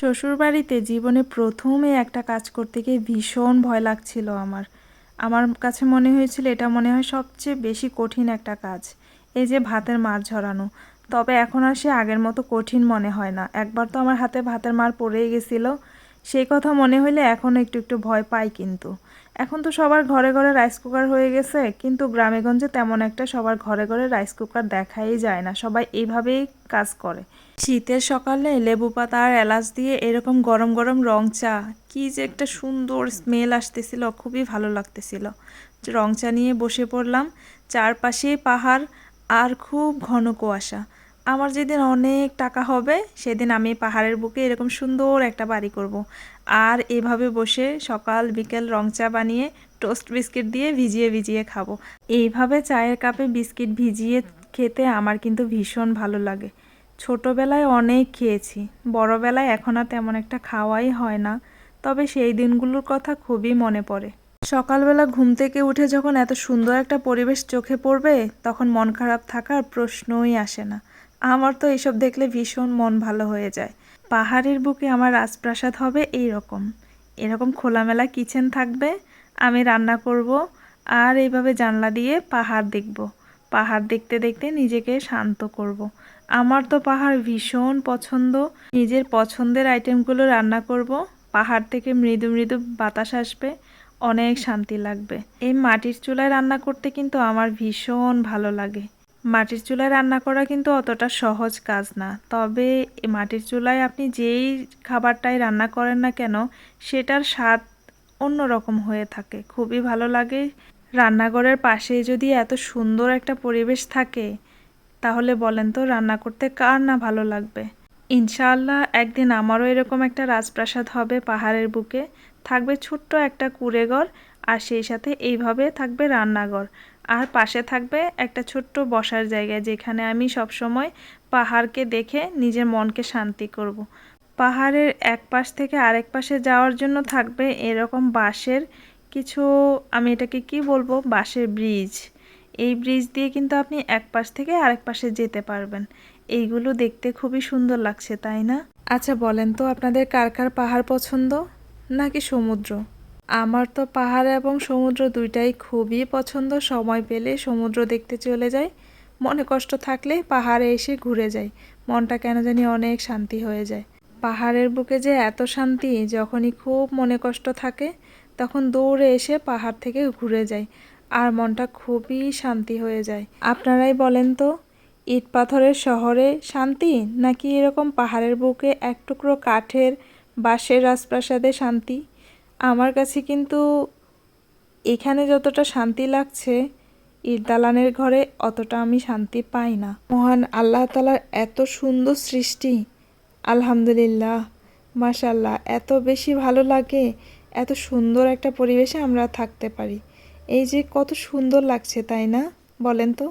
শ্বশুরবাড়িতে জীবনে প্রথমে একটা কাজ করতে গিয়ে ভীষণ ভয় লাগছিল আমার। আমার কাছে মনে হয়েছিল এটা মনে হয় সবচেয়ে বেশি কঠিন একটা কাজ, এই যে ভাতের মার ঝরানো। তবে এখন আর সে আগের মতো কঠিন মনে হয় না। একবার তো আমার হাতে ভাতের মার পড়েই গেছিল, সেই কথা মনে হইলে এখন একটু একটু ভয় পাই কিন্তু। এখন তো সবার ঘরে ঘরে রাইস কুকার হয়ে গেছে, কিন্তু গ্রামেগঞ্জে তেমন একটা সবার ঘরে ঘরে রাইস কুকার দেখাই যায় না, সবাই এইভাবেই কাজ করে। শীতের সকালে লেবু পাতা আর এলাচ দিয়ে এরকম গরম গরম রং চা, কি যে একটা সুন্দর স্মেল আসতেছিল, খুবই ভালো লাগতেছিল। রং চা নিয়ে বসে পড়লাম, চারপাশে পাহাড় আর খুব ঘন কুয়াশা। আমার যেদিন অনেক টাকা হবে, সেদিন আমি পাহাড়ের বুকে এরকম সুন্দর একটা বাড়ি করব। আর এভাবে বসে সকাল, বিকেল রং চা বানিয়ে টোস্ট বিস্কিট দিয়ে ভিজিয়ে ভিজিয়ে খাব। এইভাবে চায়ের কাপে বিস্কিট ভিজিয়ে খেতে আমার কিন্তু ভীষণ ভালো লাগে। ছোটোবেলায় অনেক খেয়েছি, বড়বেলায় এখন আর তেমন একটা খাওয়াই হয় না, তবে সেই দিনগুলোর কথা খুবই মনে পড়ে। সকালবেলা ঘুম থেকে উঠে যখন এত সুন্দর একটা পরিবেশ চোখে পড়বে, তখন মন খারাপ থাকার প্রশ্নই আসে না। আমার তো এইসব দেখলে ভীষণ মন ভালো হয়ে যায়। পাহাড়ের বুকে আমার রাজপ্রাসাদ হবে এই রকম এরকম খোলামেলা কিচেন থাকবে, আমি রান্না করব আর এইভাবে জানলা দিয়ে পাহাড় দেখব। পাহাড় দেখতে দেখতে নিজেকে শান্ত করব। আমার তো পাহাড় ভীষণ পছন্দ। নিজের পছন্দের আইটেমগুলো রান্না করব। পাহাড় থেকে মৃদু মৃদু বাতাস আসবে, অনেক শান্তি লাগবে। এই মাটির চুলায় রান্না করতে কিন্তু আমার ভীষণ ভালো লাগে। মাটির চুলায় রান্না করা কিন্তু অতটা সহজ কাজ না। তবে মাটির চুলায় আপনি যেই খাবারটাই রান্না করেন না কেন, সেটার স্বাদ অন্যরকম হয়ে থাকে। খুবই ভালো লাগে রান্নাঘরের পাশে যদি এত সুন্দর একটা পরিবেশ থাকে, তাহলে বলেন তো রান্না করতে কার না ভালো লাগবে? ইনশাআল্লাহ একদিন আমারও এরকম একটা রাজপ্রাসাদ হবে পাহাড়ের বুকে। থাকবে ছোট্ট একটা কুড়েঘর আর সেই সাথে এইভাবে থাকবে রান্নাঘর। আর পাশে থাকবে একটা ছোট্ট বসার জায়গা যেখানে আমি সবসময় পাহাড়কে দেখে নিজের মনকে শান্তি করব। পাহাড়ের এক পাশ থেকে আরেক পাশে যাওয়ার জন্য থাকবে এরকম বাঁশের কিছু, আমি এটাকে কি বলব? বাঁশের ব্রিজ। এই ব্রিজ দিয়ে কিন্তু আপনি এক পাশ থেকে আরেক পাশে যেতে পারবেন। এইগুলো দেখতে খুবই সুন্দর লাগছে, তাই না? আচ্ছা বলেন তো আপনাদের কার কার পাহাড় পছন্দ? নাকি সমুদ্র? আমার তো পাহাড় এবং সমুদ্র দুইটাই খুবই পছন্দ। সময় পেলে সমুদ্র দেখতে চলে যাই। মনে কষ্ট থাকলে পাহাড়ে এসে ঘুরে যাই। মনটা কেন জানি অনেক শান্তি হয়ে যায়। পাহাড়ের বুকে যে এত শান্তি, যখনই খুব মনে কষ্ট থাকে, তখন দৌড়ে এসে পাহাড় থেকে ঘুরে যাই আর মনটা খুবই শান্তি হয়ে যায়। আপনারাই বলেন তো, ইট পাথরের শহরে শান্তি নাকি এরকম পাহাড়ের বুকে এক টুকরো কাঠের বাঁশের রাজপ্রাসাদে শান্তি? আমার কাছে কিন্তু এখানে যতটা শান্তি লাগছে দালানের ঘরে অতটা আমি শান্তি পাই না। মহান আল্লাহ তালার এত সুন্দর সৃষ্টি, আলহামদুলিল্লাহ মাশাল্লাহ এত বেশি ভালো লাগে, এত সুন্দর একটা পরিবেশে আমরা থাকতে পারি। এই যে কত সুন্দর লাগছে, তাই না? বলেন তো।